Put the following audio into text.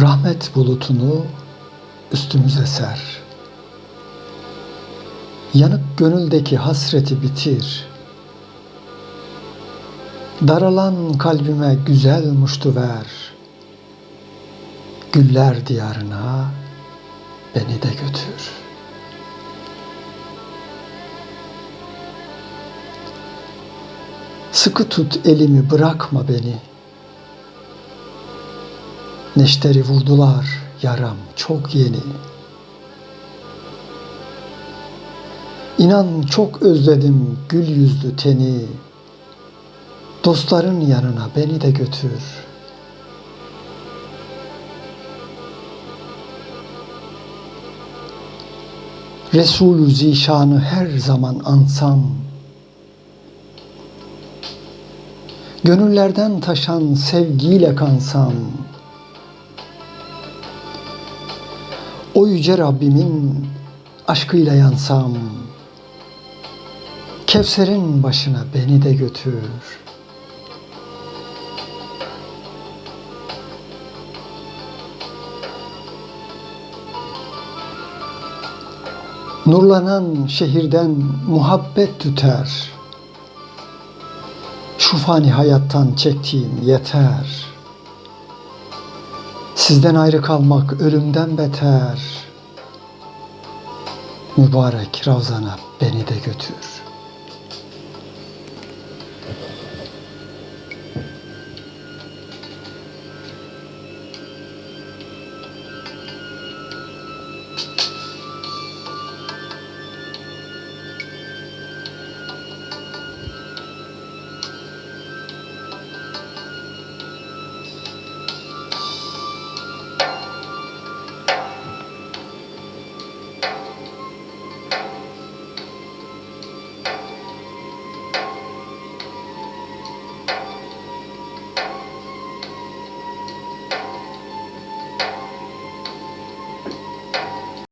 Rahmet bulutunu üstümüze ser. Yanık gönüldeki hasreti bitir. Daralan kalbime güzel muştu ver. Güller diyarına beni de götür. Sıkı tut elimi bırakma beni. Neşteri vurdular yaram çok yeni. İnan çok özledim gül yüzlü teni. Dostların yanına beni de götür. Resulü zişanı her zaman ansam. Gönüllerden taşan sevgiyle kansam. O yüce Rabbimin aşkıyla yansam. Kevser'in başına beni de götür. Nurlanan şehirden muhabbet tüter. Şu fani hayattan çektiğim yeter. Sizden ayrı kalmak ölümden beter. Mübarek Ravzana beni de götür.